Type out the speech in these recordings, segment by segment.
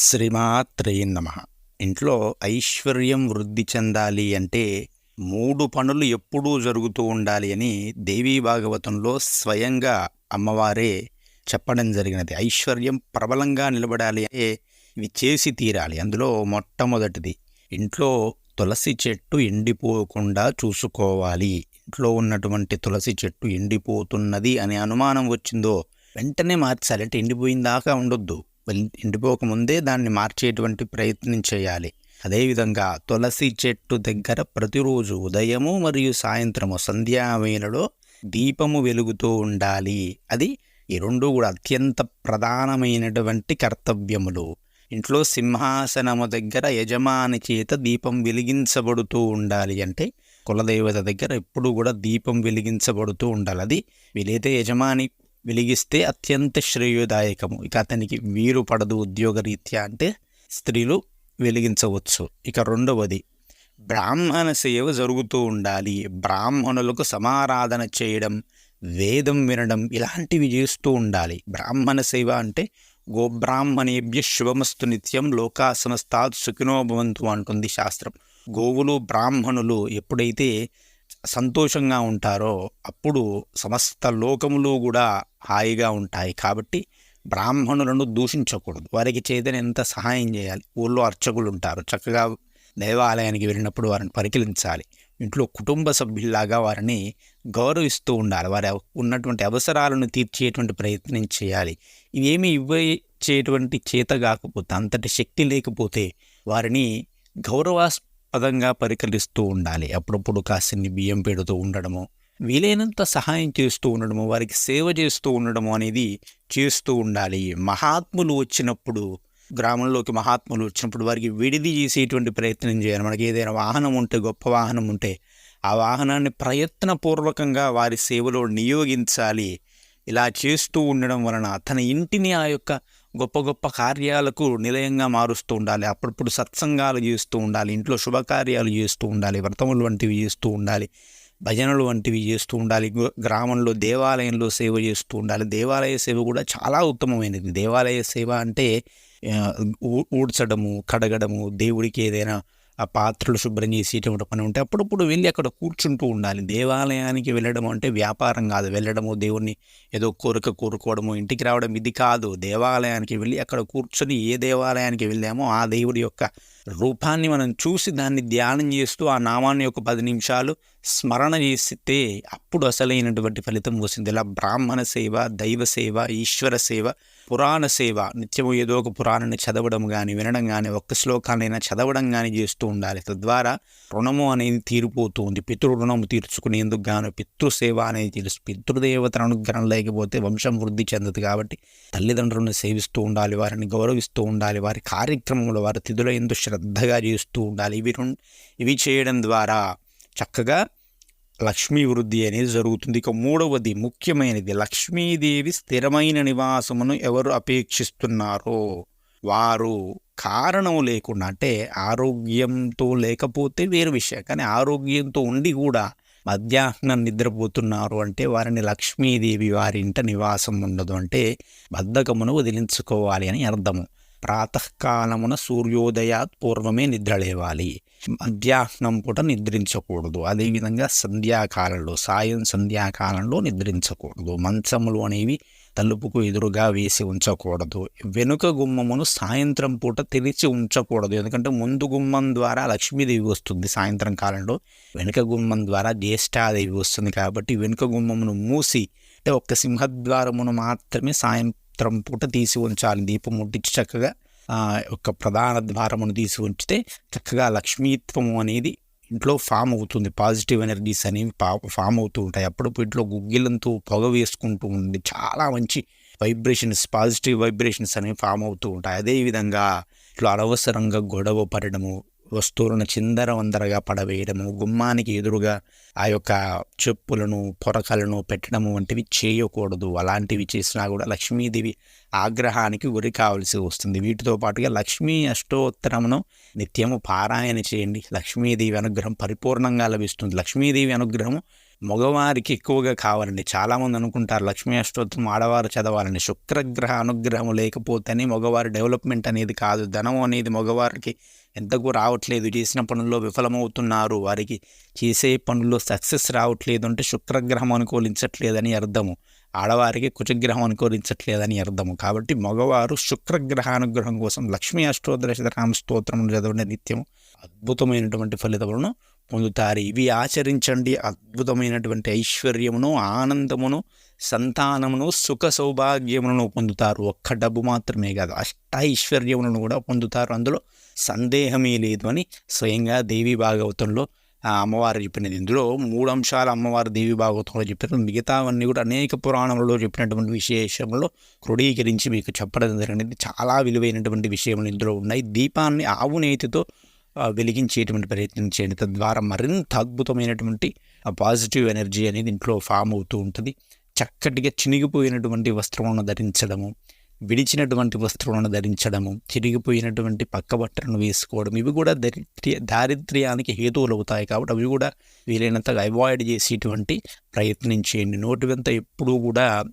శ్రీమాత్రే నమ. ఇంట్లో ఐశ్వర్యం వృద్ధి చెందాలి అంటే మూడు పనులు ఎప్పుడూ జరుగుతూ ఉండాలి అని దేవీ భాగవతంలో స్వయంగా అమ్మవారే చెప్పడం జరిగినది. ఐశ్వర్యం ప్రబలంగా నిలబడాలి అంటే ఇవి చేసి తీరాలి. అందులో మొట్టమొదటిది ఇంట్లో తులసి చెట్టు ఎండిపోకుండా చూసుకోవాలి. ఇంట్లో ఉన్నటువంటి తులసి చెట్టు ఎండిపోతున్నది అనే అనుమానం వచ్చిందో వెంటనే మార్చాలి. అంటే ఎండిపోయిన దాకా ఉండొద్దు. ఎండిపోకముందే దాన్ని మార్చేటువంటి ప్రయత్నం చేయాలి. అదేవిధంగా తులసి చెట్టు దగ్గర ప్రతిరోజు ఉదయము మరియు సాయంత్రము సంధ్యావేళలో దీపము వెలుగుతూ ఉండాలి. అది ఈ రెండు కూడా అత్యంత ప్రధానమైనటువంటి కర్తవ్యములు. ఇంట్లో సింహాసనము దగ్గర యజమాని చేత దీపం వెలిగించబడుతూ ఉండాలి అంటే కులదేవత దగ్గర ఎప్పుడు కూడా దీపం వెలిగించబడుతూ ఉండాలి. అది వీలైతే యజమాని వెలిగిస్తే అత్యంత శ్రేయోదాయకము. ఇక అతనికి వీరు పడదు ఉద్యోగరీత్యా అంటే స్త్రీలు వెలిగించవచ్చు. ఇక రెండవది బ్రాహ్మణ సేవ జరుగుతూ ఉండాలి. బ్రాహ్మణులకు సమారాధన చేయడం వేదం వినడం ఇలాంటివి చేస్తూ ఉండాలి. బ్రాహ్మణ సేవ అంటే గోబ్రాహ్మణేభ్య శుభమస్తు నిత్యం లోకా సమస్తాత్ సుఖినో అంటుంది శాస్త్రం. గోవులు బ్రాహ్మణులు ఎప్పుడైతే సంతోషంగా ఉంటారో అప్పుడు సమస్త లోకములు కూడా హాయిగా ఉంటాయి. కాబట్టి బ్రాహ్మణులను దూషించకూడదు. వారికి చేతని ఎంత సహాయం చేయాలి? ఊళ్ళో అర్చకులు ఉంటారు చక్కగా దేవాలయానికి వెళ్ళినప్పుడు వారిని పరికిలించాలి. ఇంట్లో కుటుంబ సభ్యుల్లాగా వారిని గౌరవిస్తూ ఉండాలి. వారి ఉన్నటువంటి అవసరాలను తీర్చేటువంటి ప్రయత్నం చేయాలి. ఇవేమి ఇవ్వచేటువంటి చేత కాకపోతే అంతటి శక్తి లేకపోతే వారిని గౌరవాస్పదంగా పరికలిస్తూ ఉండాలి. అప్పుడప్పుడు కాసిన్ని బియ్యం పెడుతూ ఉండడము వీలైనంత సహాయం చేస్తూ ఉండడము వారికి సేవ చేస్తూ ఉండడము అనేది చేస్తూ ఉండాలి. మహాత్ములు వచ్చినప్పుడు గ్రామంలోకి మహాత్ములు వచ్చినప్పుడు వారికి విడిది చేసేటువంటి ప్రయత్నం చేయాలి. మనకి ఏదైనా వాహనం ఉంటే గొప్ప వాహనం ఉంటే ఆ వాహనాన్ని ప్రయత్నపూర్వకంగా వారి సేవలో నియోగించాలి. ఇలా చేస్తూ ఉండడం వలన తన ఇంటిని ఆ యొక్క గొప్ప గొప్ప కార్యాలకు నిలయంగా మారుస్తూ ఉండాలి. అప్పుడప్పుడు సత్సంగాలు చేస్తూ ఉండాలి. ఇంట్లో శుభకార్యాలు చేస్తూ ఉండాలి. వ్రతములు వంటివి చేస్తూ ఉండాలి. భజనలు వంటివి చేస్తూ ఉండాలి. గ్రామంలో దేవాలయంలో సేవ చేస్తూ ఉండాలి. దేవాలయ సేవ కూడా చాలా ఉత్తమమైనది. దేవాలయ సేవ అంటే ఊ- ఊడ్చడము కడగడము దేవుడికి ఏదైనా ఆ పాత్రలు శుభ్రం చేసేటువంటి పని ఉంటే అప్పుడప్పుడు వెళ్ళి అక్కడ కూర్చుంటూ ఉండాలి. దేవాలయానికి వెళ్ళడం అంటే వ్యాపారం కాదు. వెళ్ళడము దేవుణ్ణి ఏదో కోరిక కోరుకోవడము ఇంటికి రావడం ఇది కాదు. దేవాలయానికి వెళ్ళి అక్కడ కూర్చొని ఏ దేవాలయానికి వెళ్ళామో ఆ దేవుడి యొక్క రూపాన్ని మనం చూసి దాన్ని ధ్యానం చేస్తూ ఆ నామాన్ని ఒక పది నిమిషాలు స్మరణ చేస్తే అప్పుడు అసలైనటువంటి ఫలితం వస్తుంది. ఇలా బ్రాహ్మణ సేవ దైవ సేవ ఈశ్వర సేవ పురాణ సేవ నిత్యము ఏదో ఒక పురాణాన్ని చదవడం కానీ వినడం కానీ ఒక్క శ్లోకాన్నైనా చదవడం కానీ చేస్తూ ఉండాలి. తద్వారా రుణము అనేది తీరిపోతుంది. పితృ రుణము తీర్చుకునేందుకు గాను పితృసేవ అనేది తెలుసు పితృదేవతల అనుగ్రహం లేకపోతే వంశం వృద్ధి చెందదు కాబట్టి తల్లిదండ్రులను సేవిస్తూ ఉండాలి వారిని గౌరవిస్తూ ఉండాలి వారి కార్యక్రమంలో వారి తిథుల ఎందు శ్రద్ధగా చేస్తూ ఉండాలి. ఇవి ఇవి చేయడం ద్వారా చక్కగా లక్ష్మీ వృద్ధి అనేది జరుగుతుంది. ఇక మూడవది ముఖ్యమైనది లక్ష్మీదేవి స్థిరమైన నివాసమును ఎవరు అపేక్షిస్తున్నారో వారు కారణం లేకుండా అంటే ఆరోగ్యంతో లేకపోతే వేరు విషయం. కానీ ఆరోగ్యంతో ఉండి కూడా మధ్యాహ్నం నిద్రపోతున్నారు అంటే వారిని లక్ష్మీదేవి వారి ఇంట నివాసం ఉండదు. అంటే బద్ధకమును వదిలించుకోవాలి అని అర్థము. ప్రాతకాలమున సూర్యోదయాత్ పూర్వమే నిద్ర లేవాలి మధ్యాహ్నం పూట నిద్రించకూడదు అదేవిధంగా సంధ్యాకాలంలో సాయం సంధ్యాకాలంలో నిద్రించకూడదు మంచములు అనేవి తలుపుకు ఎదురుగా వేసి ఉంచకూడదు వెనుక గుమ్మమును సాయంత్రం పూట తెరిచి ఉంచకూడదు ఎందుకంటే ముందు గుమ్మం ద్వారా లక్ష్మీదేవి వస్తుంది సాయంత్రం కాలంలో వెనుక గుమ్మం ద్వారా జ్యేష్ఠాదేవి వస్తుంది కాబట్టి వెనుక గుమ్మమును మూసి అంటే ఒక్క సింహద్వారమును మాత్రమే సాయం సాయంత్రం పూట తీసి ఉంచాలి. దీపం ముట్టించి చక్కగా ఒక యొక్క ప్రధాన ద్వారమును తీసి ఉంచితే చక్కగా లక్ష్మీత్వము అనేది ఇంట్లో ఫామ్ అవుతుంది. పాజిటివ్ ఎనర్జీస్ అనేవి పా ఫామ్ అవుతూ ఉంటాయి. అప్పుడప్పుడు ఇంట్లో గుగ్గిలంతో పొగ వేసుకుంటూ ఉంది చాలా మంచి వైబ్రేషన్స్ పాజిటివ్ వైబ్రేషన్స్ అనేవి ఫామ్ అవుతూ ఉంటాయి. అదేవిధంగా ఇట్లా అనవసరంగా గొడవ పడడము వస్తువులను చిందరవందరగా పడవేయడము గుమ్మానికి ఎదురుగా ఆ యొక్క చెప్పులను పొరకలను పెట్టడము వంటివి చేయకూడదు. అలాంటివి చేసినా కూడా లక్ష్మీదేవి ఆగ్రహానికి గురి కావలసి వస్తుంది. వీటితో పాటుగా లక్ష్మీ అష్టోత్తరమును నిత్యము పారాయణ చేయండి. లక్ష్మీదేవి అనుగ్రహం పరిపూర్ణంగా లభిస్తుంది. లక్ష్మీదేవి అనుగ్రహం మగవారికి ఎక్కువగా కావాలండి. చాలామంది అనుకుంటారు లక్ష్మీ అష్టోత్తరం ఆడవారు చదవాలని. శుక్రగ్రహ అనుగ్రహం లేకపోతేనే మగవారి డెవలప్మెంట్ అనేది కాదు. ధనం అనేది మగవారికి ఎంతకు రావట్లేదు. చేసిన పనుల్లో విఫలమవుతున్నారు. వారికి చేసే పనుల్లో సక్సెస్ రావట్లేదు అంటే శుక్రగ్రహం అనుకూలించట్లేదని అర్థము. ఆడవారికి కుచగ్రహం అనుకూలించట్లేదని అర్థము. కాబట్టి మగవారు శుక్రగ్రహ అనుగ్రహం కోసం లక్ష్మీ అష్టోత్తర శతనామ స్తోత్రం చదవడం. నిత్యం అద్భుతమైనటువంటి ఫలితములను పొందుతారు. ఇవి ఆచరించండి. అద్భుతమైనటువంటి ఐశ్వర్యమును ఆనందమును సంతానమును సుఖ సౌభాగ్యములను పొందుతారు. ఒక్క డబ్బు మాత్రమే కాదు అష్ట ఐశ్వర్యములను కూడా పొందుతారు. అందులో సందేహమే లేదు అని స్వయంగా దేవి భాగవతంలో ఆ అమ్మవారు చెప్పినది. ఇందులో మూడు అంశాలు అమ్మవారు దేవి భాగవతంలో చెప్పారు మిగతావన్నీ కూడా అనేక పురాణంలో చెప్పినటువంటి విశేషంలో క్రోడీకరించి మీకు చెప్పడం జరిగినది. చాలా విలువైనటువంటి విషయములు ఇందులో ఉన్నాయి. దీపాన్ని ఆవు నేతితో వెలిగించేటువంటి ప్రయత్నం చేయండి. తద్వారా మరింత అద్భుతమైనటువంటి ఆ పాజిటివ్ ఎనర్జీ అనేది ఇంట్లో ఫామ్ అవుతూ ఉంటుంది. చక్కటిగా చినిగిపోయినటువంటి వస్త్రములను ధరించడము విడిచినటువంటి వస్త్రములను ధరించడము చిరిగిపోయినటువంటి పక్క బట్టలను వేసుకోవడం ఇవి కూడా దరిద్ర్య దారిద్ర్యానికి హేతువులు అవుతాయి కాబట్టి అవి కూడా వీలైనంతగా అవాయిడ్ చేసేటువంటి ప్రయత్నం చేయండి. నోటి వెంత ఎప్పుడూ కూడా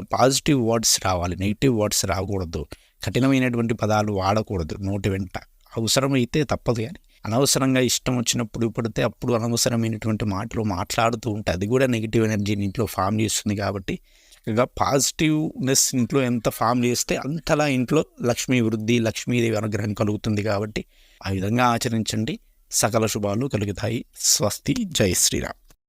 పాజిటివ్ వర్డ్స్ రావాలి. నెగిటివ్ వర్డ్స్ రాకూడదు. కఠినమైనటువంటి పదాలు వాడకూడదు నోటి వెంట. అవసరమైతే తప్పదు కానీ అనవసరంగా ఇష్టం వచ్చినప్పుడు పడితే అప్పుడు అనవసరమైనటువంటి మాటలు మాట్లాడుతూ ఉంటే అది కూడా నెగిటివ్ ఎనర్జీని ఇంట్లో ఫామ్ చేస్తుంది కాబట్టి చక్కగా పాజిటివ్నెస్ ఇంట్లో ఎంత ఫామ్ చేస్తే అంతలా ఇంట్లో లక్ష్మీ వృద్ధి లక్ష్మీదేవి అనుగ్రహం కలుగుతుంది కాబట్టి ఆ విధంగా ఆచరించండి. సకల శుభాలు కలుగుతాయి. స్వస్తి. జై శ్రీరామ్.